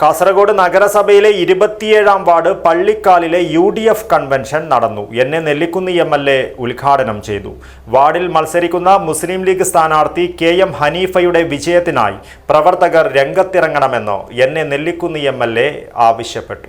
കാസർഗോഡ് നഗരസഭയിലെ ഇരുപത്തിയേഴാം വാർഡ് പള്ളിക്കാലിലെ യു ഡി എഫ് കൺവെൻഷൻ നടന്നു. N A Nellikkunnu M L A ഉദ്ഘാടനം ചെയ്തു. വാർഡിൽ മത്സരിക്കുന്ന മുസ്ലിം ലീഗ് സ്ഥാനാർത്ഥി കെ എം ഹനീഫയുടെ വിജയത്തിനായി പ്രവർത്തകർ രംഗത്തിറങ്ങണമെന്ന് എ നെല്ലിക്കുന്ന് എ ആവശ്യപ്പെട്ടു.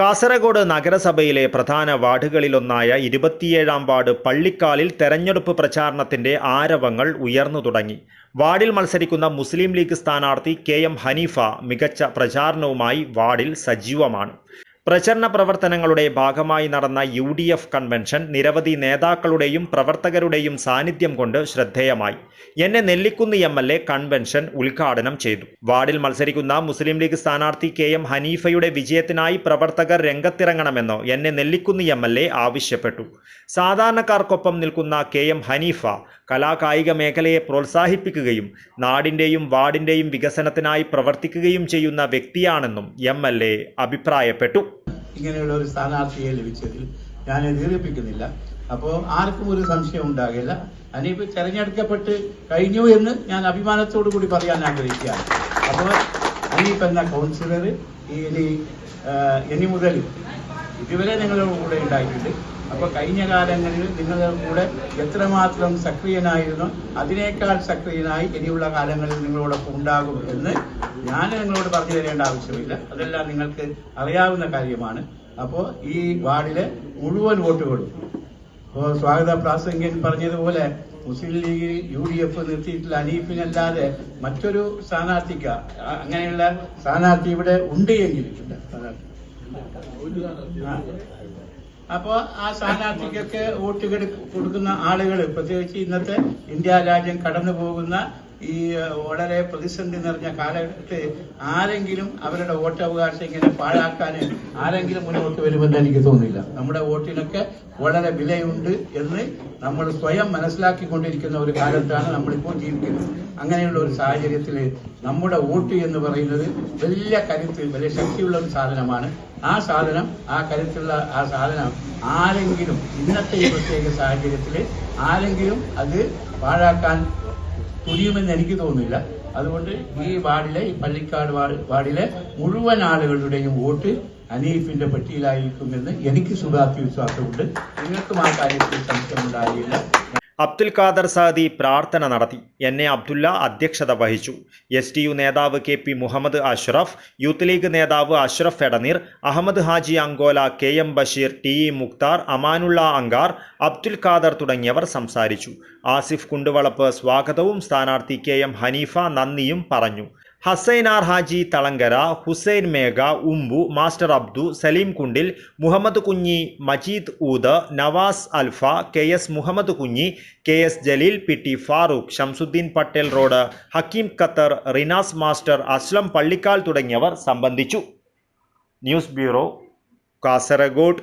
Kasaragod നഗരസഭയിലെ പ്രധാന വാർഡുകളിലൊന്നായ ഇരുപത്തിയേഴാം വാർഡ് പള്ളിക്കാലിൽ തെരഞ്ഞെടുപ്പ് പ്രചാരണത്തിന്റെ ആരവങ്ങൾ ഉയർന്നു തുടങ്ങി. വാർഡിൽ മത്സരിക്കുന്ന മുസ്ലിം ലീഗ് സ്ഥാനാർത്ഥി കെ എം ഹനീഫ മികച്ച പ്രചാരണവുമായി വാർഡിൽ സജീവമാണ്. പ്രചരണ പ്രവർത്തനങ്ങളുടെ ഭാഗമായി നടന്ന യു ഡി എഫ് കൺവെൻഷൻ നിരവധി നേതാക്കളുടെയും പ്രവർത്തകരുടെയും സാന്നിധ്യം കൊണ്ട് ശ്രദ്ധേയമായി. N A Nellikkunnu M L A convention ഉദ്ഘാടനം ചെയ്തു. വാർഡിൽ മത്സരിക്കുന്ന മുസ്ലിം ലീഗ് സ്ഥാനാർത്ഥി കെ എം ഹനീഫയുടെ വിജയത്തിനായി പ്രവർത്തകർ രംഗത്തിറങ്ങണമെന്ന് എന്നെ നെല്ലിക്കുന്ന് എം എൽ എ ആവശ്യപ്പെട്ടു. സാധാരണക്കാർക്കൊപ്പം നിൽക്കുന്ന കെ എം ഹനീഫ കലാകായിക മേഖലയെ പ്രോത്സാഹിപ്പിക്കുകയും നാടിന്റെയും വാർഡിന്റെയും വികസനത്തിനായി പ്രവർത്തിക്കുകയും ചെയ്യുന്ന വ്യക്തിയാണെന്നും എം എൽ എ അഭിപ്രായപ്പെട്ടു. ഇങ്ങനെയുള്ള ഒരു സ്ഥാനാർത്ഥിയെ ലഭിച്ചതിൽ ഞാൻ ദീർഘിപ്പിക്കുന്നില്ല. അപ്പോൾ ആർക്കും ഒരു സംശയം ഉണ്ടാകില്ല. അനീപ് തെരഞ്ഞെടുക്കപ്പെട്ട് കഴിഞ്ഞു എന്ന് ഞാൻ അഭിമാനത്തോടു കൂടി പറയാൻ ആഗ്രഹിക്കുകയാണ്. അപ്പോൾ അനീപ് എന്ന കൗൺസിലർ ഇനി ഇനി മുതൽ ഇതുവരെ നിങ്ങളുടെ കൂടെ ഉണ്ടായിട്ടുണ്ട്. അപ്പോൾ കഴിഞ്ഞ കാലങ്ങളിൽ നിങ്ങളുടെ കൂടെ എത്രമാത്രം സക്രിയനായിരുന്നു അതിനേക്കാൾ സക്രിയനായി ഇനിയുള്ള കാലങ്ങളിൽ നിങ്ങളോടൊപ്പം ഉണ്ടാകും എന്ന് ഞാൻ നിങ്ങളോട് പറഞ്ഞു തരേണ്ട ആവശ്യമില്ല. അതെല്ലാം നിങ്ങൾക്ക് അറിയാവുന്ന കാര്യമാണ്. അപ്പോൾ ഈ വാർഡിലെ മുഴുവൻ വോട്ടുകളും ഇപ്പോൾ സ്വാഗത പ്രാസംഗ്യൻ പറഞ്ഞതുപോലെ മുസ്ലിം ലീഗിൽ യു ഡി എഫ് നിർത്തിയിട്ടുള്ള അനീഫിനല്ലാതെ മറ്റൊരു സ്ഥാനാർത്ഥിക്ക അങ്ങനെയുള്ള സ്ഥാനാർത്ഥി ഇവിടെ ഉണ്ട് എങ്കിൽ. സ്ഥാനാർത്ഥി ആ. അപ്പോ ആ സ്ഥാനാർത്ഥിക്കൊക്കെ വോട്ട് കൊടുക്കുന്ന ആളുകൾ പ്രത്യേകിച്ച് ഇന്നത്തെ ഇന്ത്യ രാജ്യം കടന്നു പോകുന്ന ഈ വളരെ പ്രതിസന്ധി നിറഞ്ഞ കാലഘട്ടത്തിൽ ആരെങ്കിലും അവരുടെ വോട്ടവകാശം ഇങ്ങനെ പാഴാക്കാൻ ആരെങ്കിലും മുന്നോട്ട് വരുമെന്ന് എനിക്ക് തോന്നുന്നില്ല. നമ്മുടെ വോട്ടിനൊക്കെ വളരെ വിലയുണ്ട് എന്ന് നമ്മൾ സ്വയം മനസ്സിലാക്കിക്കൊണ്ടിരിക്കുന്ന ഒരു കാലത്താണ് നമ്മളിപ്പോൾ ജീവിക്കുന്നത്. അങ്ങനെയുള്ള ഒരു സാഹചര്യത്തിൽ നമ്മുടെ വോട്ട് എന്ന് പറയുന്നത് വലിയ കരുത്ത് വലിയ ശക്തിയുള്ള ഒരു സാധനമാണ്. ആ സാധനം ആ കരുത്തുള്ള ആ സാധനം ആരെങ്കിലും ഇന്നത്തെ ഈ പ്രത്യേക സാഹചര്യത്തിൽ ആരെങ്കിലും അത് പാഴാക്കാൻ തുനിയുമെന്ന് എനിക്ക് തോന്നുന്നില്ല. അതുകൊണ്ട് ഈ വാർഡിലെ ഈ പള്ളിക്കാട് വാർഡ് വാർഡിലെ മുഴുവൻ ആളുകളുടെയും വോട്ട് അനീഫിന്റെ പട്ടിയിലായിരിക്കുമെന്ന് എനിക്ക് സുഖാത്തി വിശ്വാസമുണ്ട് നിങ്ങൾക്കും ആ കാര്യത്തിൽ സംശയമുണ്ടാകില്ല. അബ്ദുൽ ഖാദർ സാദി പ്രാർത്ഥന നടത്തി. എൻ. എ. അബ്ദുല്ല അധ്യക്ഷത വഹിച്ചു. എസ്. ടി. യു നേതാവ് K. P. Muhammad Ashraf youth League നേതാവ് Ashraf Edaneer Ahmed Haji Ankola K. M. Basheer T. E. Mukhtar Amanulla Ankar Abdul Khader തുടങ്ങിയവർ സംസാരിച്ചു. ആസിഫ് കുണ്ടുവളപ്പ് സ്വാഗതവും സ്ഥാനാർത്ഥി കെ. എം. ഹനീഫ നന്ദിയും പറഞ്ഞു. Hussain R Haji Thalangara Hussain Megha Umbu master Abdu Salim Kundil Muhammad Kunhi Majeed Ood Nawaz Alfa K S Muhammad Kunhi K S Jaleel P T Farooq Shamsuddin Patel road Hakeem Qatar Rinas master Aslam Pallikkal തുടങ്ങിയവർ സംബന്ധിച്ചു. News bureau Kasaragod.